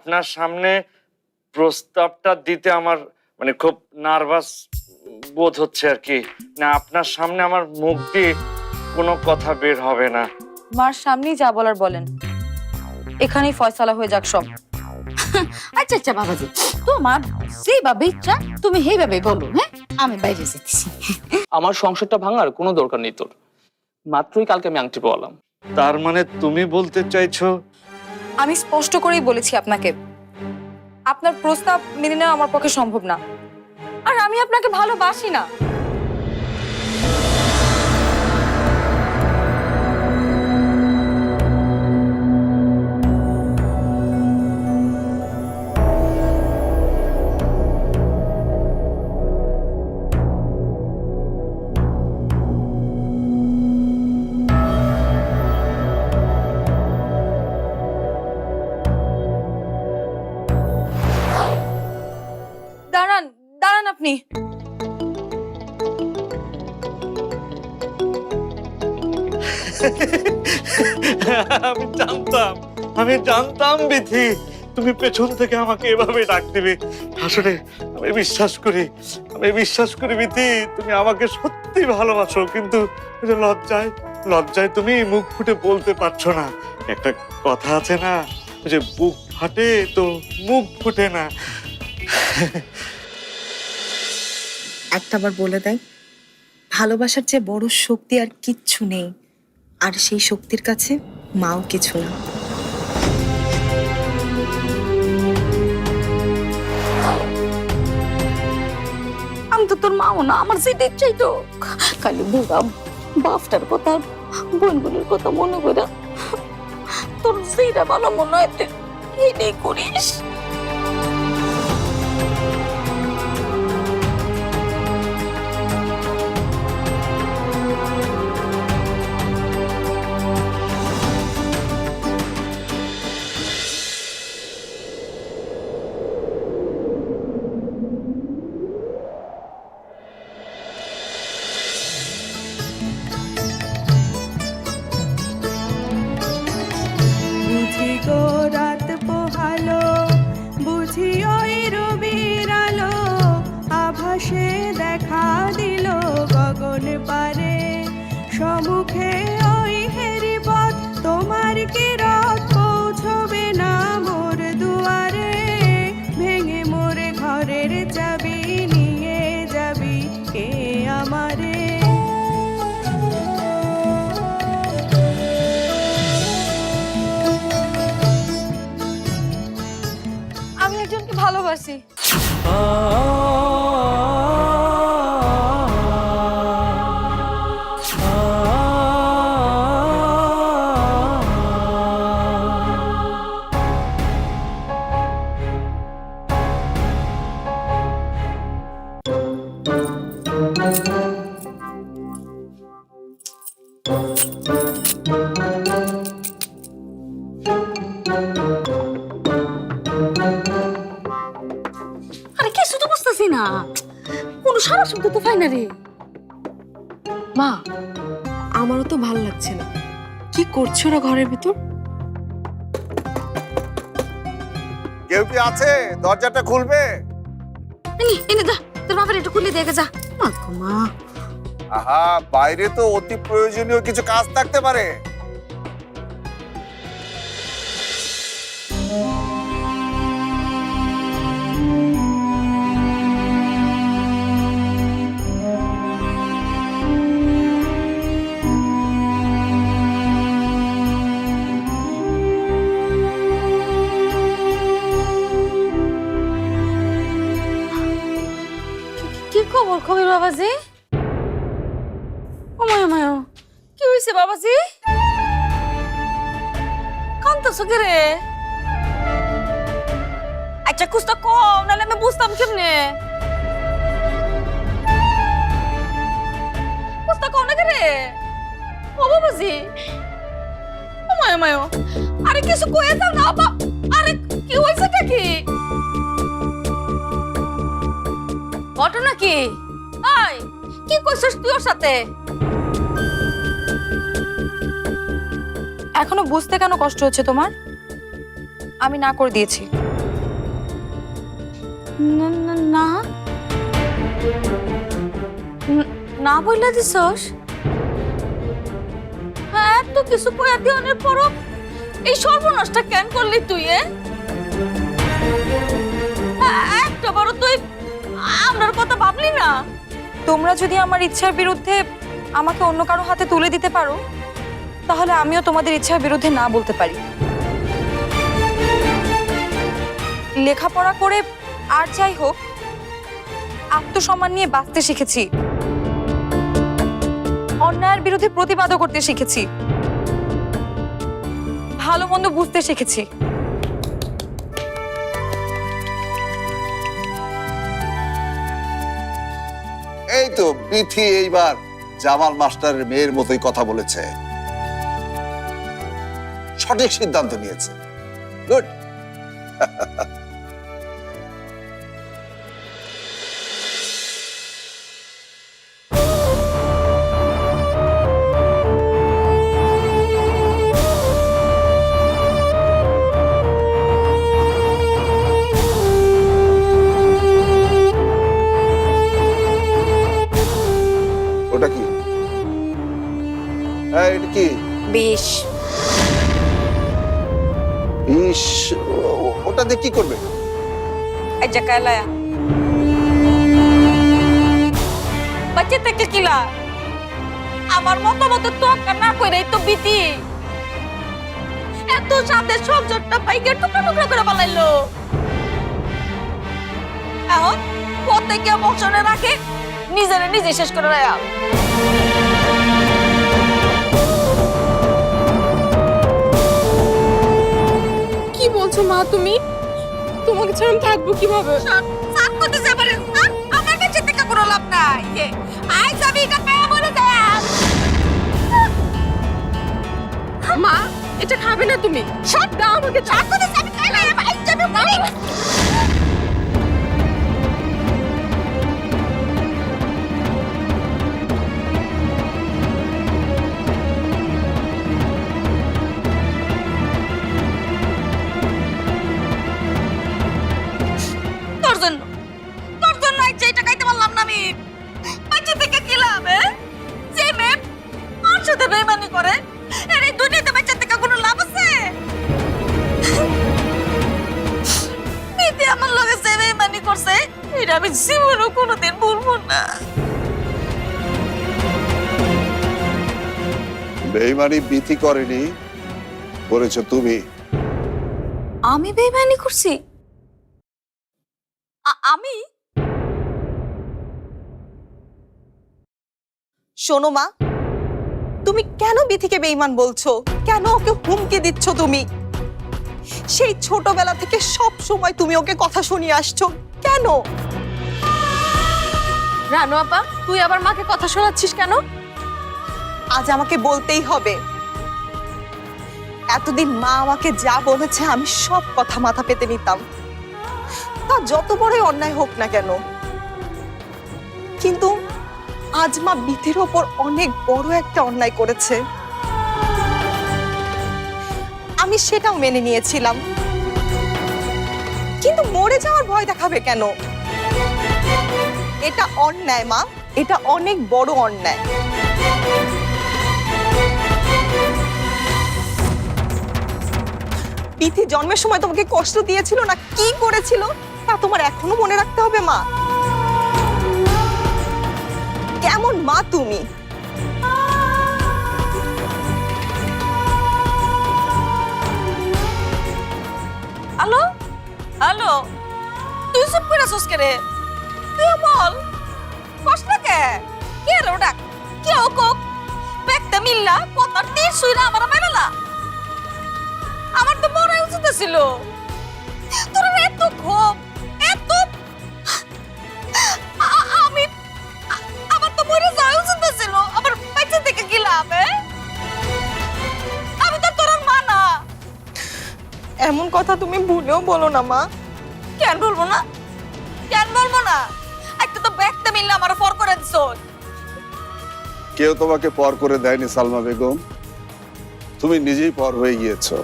আপনার সামনে প্রস্তাবটা দিতে আমার মানে খুব নার্ভাস বোধ হচ্ছে আর কি। না আপনার সামনে আমার মুখ দিয়ে কোনো কথা বের হবে না। মার সামনেই যা বলার বলেন। এখানেই ফয়সালা হয়ে যাক সব। আচ্ছা আচ্ছা বাবাজি। তোমার যেভাবে ইচ্ছা তুমি সেইভাবে বলো হ্যাঁ? আমি বাইরে যেতেছি। আমার সংসারটা ভাঙার কোনো দরকার নেই তোর। মাত্রই কালকে আমি আংটি পড়ালাম তার মানে তুমি বলতে চাইছো আমি স্পষ্ট করেই বলেছি আপনাকে। আপনার প্রস্তাব মেনে নেওয়া আমার পক্ষে সম্ভব না। আর আমি আপনাকে ভালোবাসি না। জানতাম বিধি। তুমি পেছন থেকে আমাকে এভাবে ডাক দিবে। আসলে আমি বিশ্বাস করি, আমি বিশ্বাস করি বিধি, তুমি আমাকে সত্যি ভালোবাসো, কিন্তু লজ্জায় লজ্জায় তুমি মুখ ফুটে বলতে পারছ না। একটা কথা আছে না যে বুক ফাটে তো মুখ ফুটে না। একটাবার বলে দেয়, ভালোবাসার চেয়ে বড় শক্তি আর কিচ্ছু নেই, আর সেই শক্তির কাছে মাও কিছু না। তো তোর মাও না, আমার সেটা ইচ্ছাই তো। খালি বুড়া বাপটার কথা, বোনগুলোর কথা মনে করে তোর সেইটা ভালো মনে হয় তুই এইটাই করিস। সম্মুখে ওই হেরি পথ তোমার কি রথ পৌঁছবে না মোর দুয়ারে? ভেঙে মোরে ঘরের চাবি নিয়ে যাবি কে আমারে? আমি একজনকে ভালোবাসি। ওরা ঘরের ভিতর। কেউ কি আছে? দরজাটা খুলবে? এনে এনে দা তোর বাবার একটু খুলে দেখে যা। মা। আহা বাইরে তো অতি প্রয়োজনীয় কিছু কাজ থাকতে পারে। কি খবর বাবাজি? ও মায়া মায়া, কি হয়েছে বাবাজি? কান্তাছো কে রে? আচ্ছা কুস্তা কম নাহলে আমি বুঝতাম কেমনে? কুস্তা কম না রে? ও বাবাজি। ও মায়া মায়া, আরে কিছু কয়ে দাও না আরে কি হয়েছে কি? ঘটনা কি? কি করছিস তুই ওর সাথে? এখনও বুঝতে কেন কষ্ট হচ্ছে তোমার? আমি না করে দিয়েছি। না- না- বললা দিছস? হ্যাঁ এত কিছু দিওনের পরও এই সর্বনাশটা কেন করলি তুই এ? একটা বড় তুই কথা ভাবলি না? তোমরা যদি আমার ইচ্ছার বিরুদ্ধে আমাকে অন্য কারও হাতে তুলে দিতে পারো, তাহলে আমিও তোমাদের ইচ্ছার বিরুদ্ধে না বলতে পারি। লেখাপড়া করে আর যাই হোক, আত্মসম্মান নিয়ে বাঁচতে শিখেছি। অন্যায়ের বিরুদ্ধে প্রতিবাদও করতে শিখেছি। ভালো মন্দ বুঝতে শিখেছি। এই তো বিথি এইবার জামাল মাস্টারের মেয়ের মতোই কথা বলেছে। সঠিক সিদ্ধান্ত নিয়েছে। গুড। এই যে কায়লায়া বাচ্চা থেকে কিলা আমার মতামত তো বিতি। এত সাথে পাইকে টুকরা করে বানাইলো। এখন রাখে নিজেরে নিজে শেষ করে রায়া। কি বলছো মা তুমি? তোমাকে ছাড়া আমি থাকব কীভাবে? সাত করতে যাবে আমার কাছে থেকে কোনো লাভ নাই। আই যাবি কাকা বলে যায় মা এটা খাবে না তুমি। সব দাও আমাকে। সাত করতে যাবি খাইলে আই যাবি এটা আমি জীবনও কোনোদিন ভুলবো না। বেইমানি বিথি করেনি করেছ তুমি। আমি বেইমানি করছি? আমি? শোনো মা তুমি কেন বিথিকে বেইমান বলছো? কেন ওকে হুমকি দিচ্ছ তুমি? সেই ছোটবেলা থেকে সব সময় তুমি ওকে কথা শুনিয়ে আসছো। কেন? রানু আপা তুই আবার মাকে কথা শোনাচ্ছিস কেন? আজ আমাকে বলতেই হবে। এতদিন মা আমাকে যা বলেছে আমি সব কথা মাথা পেতে নিতাম। তা যত বড়ই অন্যায় হোক না কেন। কিন্তু আজ মা বিথির ওপর অনেক বড় একটা অন্যায় করেছে। আমি সেটাও মেনে নিয়েছিলাম। কিন্তু মরে যাওয়ার ভয় দেখাবে কেন? এটা অন্যায়, মা। এটা অনেক বড় অন্যায়। বিথি জন্মের সময় তোমাকে কষ্ট দিয়েছিল না কি করেছিল? তা তোমার এখনও মনে রাখতে হবে, মা। কেমন মা তুমি? হ্যালো হ্যালো তুই চুপ করে আছিস কে রে তুই বল না কে? কে রে ওটা কে ও কোক? দেখতে মিল্লা কথার তীর সুইরা আমার মেলালা আমার তো মনে উচিত ছিল। তোর এত ক্ষোভ। এমন কথা তুমি ভুলেও বলো না মা। কেন বলব না? কেন বলব না? একটা তো ব্যাগটা মিললে আমার ফর করে দিছ কেউ তোমাকে পর করে দেয়নি সালমা বেগম। তুমি নিজেই পর হয়ে গিয়েছো।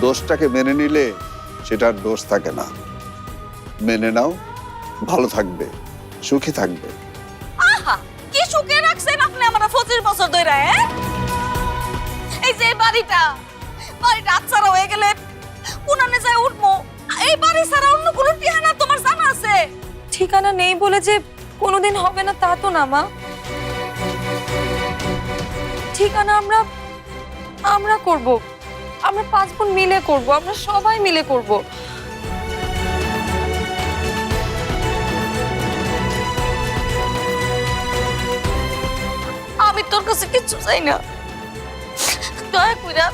দোষটাকে মেনে নিলে সেটার দোষ থাকে না। মেনে নাও ভালো থাকবে সুখী থাকবে। আহা কি সুখে রাখছেন আপনি আমার পঁচিশ বছর ধরে হ্যাঁ? এই যে বাড়িটা বাড়িটা আচ্ছারা হয়ে গেলে উনানে যায় উঠবো। এই বাড়ি ছাড়া অন্য কোনো ঠিকানা তোমার জানা আছে? ঠিকানা নেই বলে যে কোনোদিন হবে না তা তো না, মা। ঠিকানা আমরা আমরা করব। আমরা পাঁচ বোন মিলে করব, আমরা সবাই মিলে করব। আমি তোর কাছে কিচ্ছু চাই না। দয়া কইরা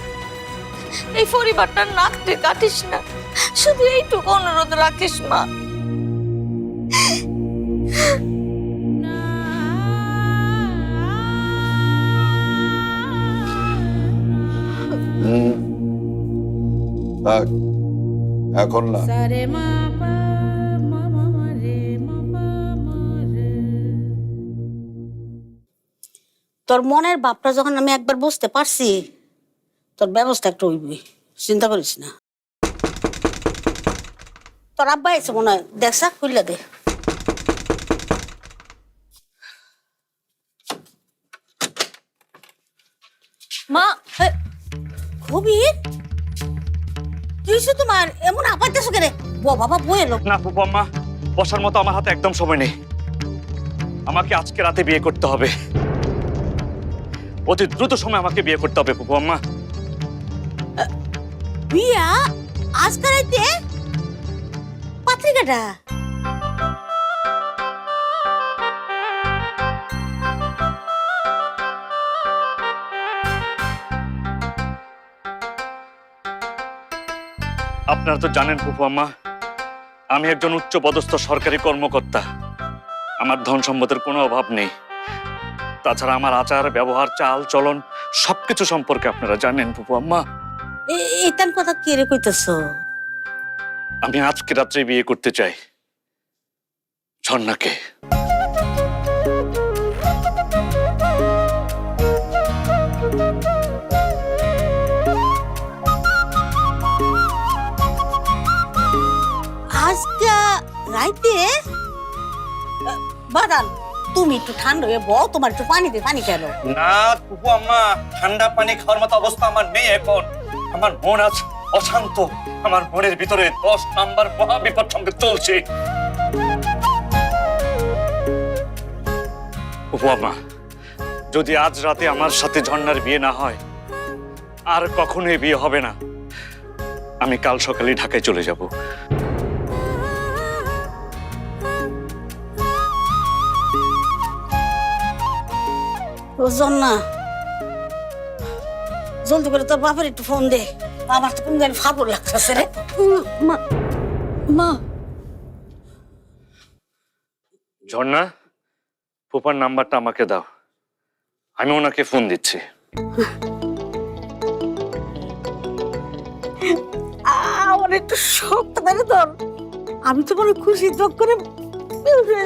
এই পরিবারটার নাকতে কাটিস না। শুধু এইটুকু অনুরোধ রাখিস মা। থাক এখন না। তোর মনের ভাবটা যখন আমি একবার বুঝতে পারছি তোর ব্যবস্থা একটু হইবি চিন্তা করিস না। তোর আব্বা এসে মনে হয় দেখছা খুললে দে। মা কবির কি হয়েছে তোমার এমন আপাইতেছো কেন? বাবা বই এলো। না ফুপু আম্মা, বসার মতো আমার হাতে একদম সময় নেই। আমাকে আজকে রাতে বিয়ে করতে হবে। অতি দ্রুত সময় আমাকে বিয়ে করতে হবে ফুপু আম্মা। বিয়া? আপনারা তো জানেন ফুপু আম্মা, আমি একজন উচ্চ পদস্থ সরকারি কর্মকর্তা। আমার ধন সম্পদের কোনো অভাব নেই। তাছাড়া আমার আচার, ব্যবহার, চাল, চলন সবকিছু সম্পর্কে আপনারা জানেন ফুপু আম্মা। এইতান কথা কে রে কইতেছ? আমি আজকে রাত্রে বিয়ে করতে চাই ঝর্ণাকে। আজকা রাইতে? তুমি একটু ঠান্ডা হয়ে বউ তোমার একটু পানি দে পানি কেন? না আম্মা ঠান্ডা পানি খাওয়ার মতো অবস্থা আমার নেই এখন। আমার মন আজ অশান্ত। আমার মনের ভিতরে দশ নাম্বার মহা বিপদ সঙ্গে চলছে। আম্মা যদি আজ রাতে আমার সাথে ঝর্ণার বিয়ে না হয়, আর কখনোই বিয়ে হবে না। আমি কাল সকালে ঢাকায় চলে যাব। ও জন্না জলদি করে তোর বাবার একটু ফোন দে। আমার তো কোন জানি ফাপড় লাগতেছে রে। মা মা। ঝর্ণা ফুপার নাম্বারটা আমাকে দাও। আমি ওনাকে ফোন দিচ্ছি। আমার একটু শক্ত করে ধর। আমি তো মনে খুশি চোখ করে হয়ে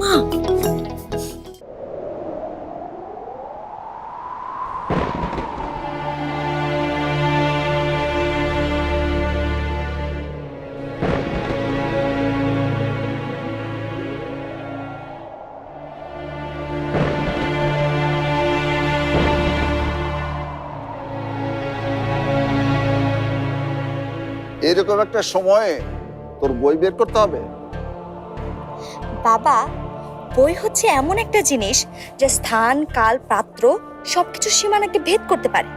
মা। একটা সময়ে তোর বই বের করতে হবে। বাবা বই হচ্ছে এমন একটা জিনিস যে স্থান কাল পাত্র সবকিছু সীমানাকে ভেদ করতে পারে।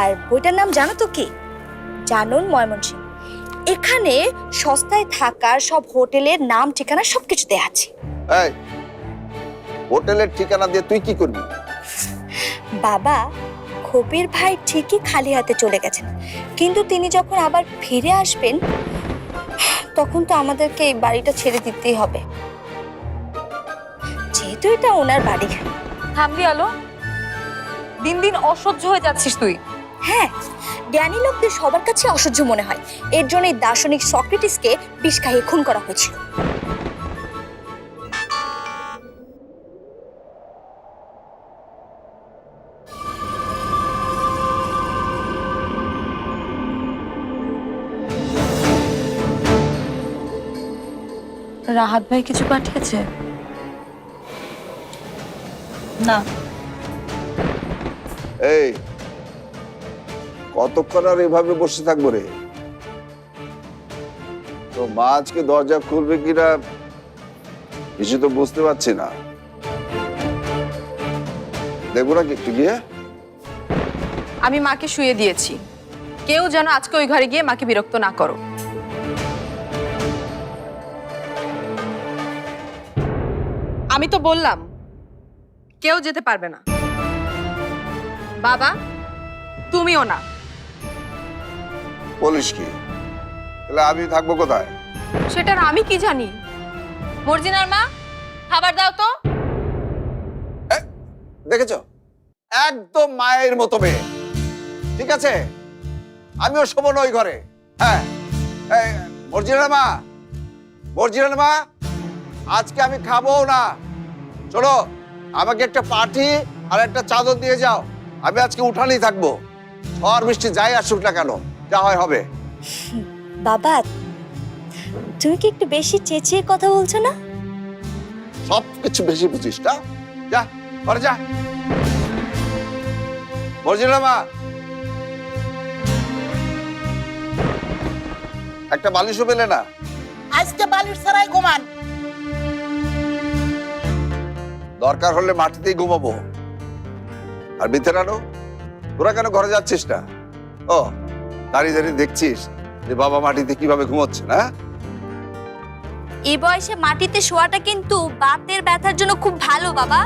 আর বইটার নাম জানো তো কি? জানুন ময়মনসিং এখানে সস্তায় থাকার সব হোটেলের নাম ঠিকানা সবকিছু দেয়া আছে। এই হোটেলের ঠিকানা দিয়ে তুই কি করবি? বাবা খবির ভাই ঠিকই খালি হাতে চলে গেছেন। কিন্তু তিনি যখন আবার ফিরে আসবেন তখন তো আমাদেরকে এই বাড়িটা ছেড়ে দিতেই হবে। যেহেতু এটা ওনার বাড়ি। থামবি আলো। দিন দিন অসহ্য হয়ে যাচ্ছিস তুই। হ্যাঁ জ্ঞানী লোকদের সবার কাছে অসহ্য মনে হয়। এর জন্য এই দার্শনিক সক্রেটিসকে বিষ খাইয়ে খুন করা হয়েছিল। রাহাত ভাই কিছু পাঠিয়েছে? না। এই কতক্ষণ আর এভাবে বসে থাকব রে? তো মা আজকে দরজা খুলবে কিনা কিছু তো বুঝতে পারছি না। দেখব নাকি একটু গিয়ে? আমি মাকে শুয়ে দিয়েছি। কেউ যেন আজকে ওই ঘরে গিয়ে মাকে বিরক্ত না করো। আমি তো বললাম। কেউ যেতে পারবে না। বাবা তুমিও না। বলিস কি? তাহলে আমি থাকব কোথায়? সেটার আমি কি জানি? মর্জিনার মা খাবার দাও তো। দেখেছ? একদম মায়ের মতো মেয়ে। ঠিক আছে? আমিও শোবো না ওই ঘরে। হ্যাঁ। এই, মর্জিনার মা মর্জিনার মা। আজকে আমি খাব না। চলো আমাকে একটা পাটি আর একটা চাদর দিয়ে যাও। আমি আজকে উঠানেই থাকব। ঝড় বৃষ্টি যাই আসুক না কেন যা হয় হবে। বাবা তুমি কি একটু বেশি চেঁচিয়ে কথা বলছো না? সব কিছু বেশি বুঝিস না যা ঘরে যা। মর্জিনা মা। একটা বালিশও পেলে না। আজকে বালির ছাড়াই ঘুমান। দরকার হলে মাটিতেই ঘুমাবো। আর আনো, তোরা কেন ঘরে যাচ্ছিস না? ও, দাঁড়িয়ে দাঁড়িয়ে দেখছিস যে বাবা মাটিতে কীভাবে ঘুমাচ্ছে, না? এই বয়সে মাটিতে শোয়াটা কিন্তু বাতের ব্যথার জন্য খুব ভালো, বাবা।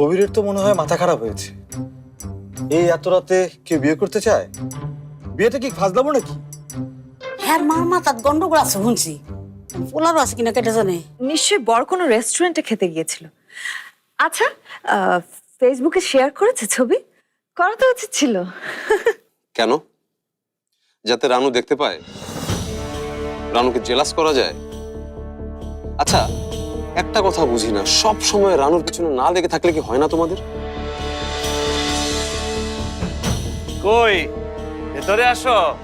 কবিরের তো মনে হয় মাথা খারাপ হয়েছে। এই এত রাতে কেউ বিয়ে করতে চায়? বিয়েতে কি ফাজলামো নাকি? হ্যাঁ মার মাথার গন্ডগোল আছে শুনছি। পোলারও আছে কিনা কেটে জানে? নিশ্চয়ই বড় কোনো রেস্টুরেন্টে খেতে গিয়েছিল। আচ্ছা ফেসবুকে শেয়ার করেছে ছবি? করা তো উচিত ছিল। কেন? যাতে রানু দেখতে পায়। রানুকে জেলাস করা যায়। আচ্ছা একটা কথা বুঝি না, সব সময় রানুর পিছনে না লেগে থাকলে কি হয় না তোমাদের? কই? ভেতরে আসো।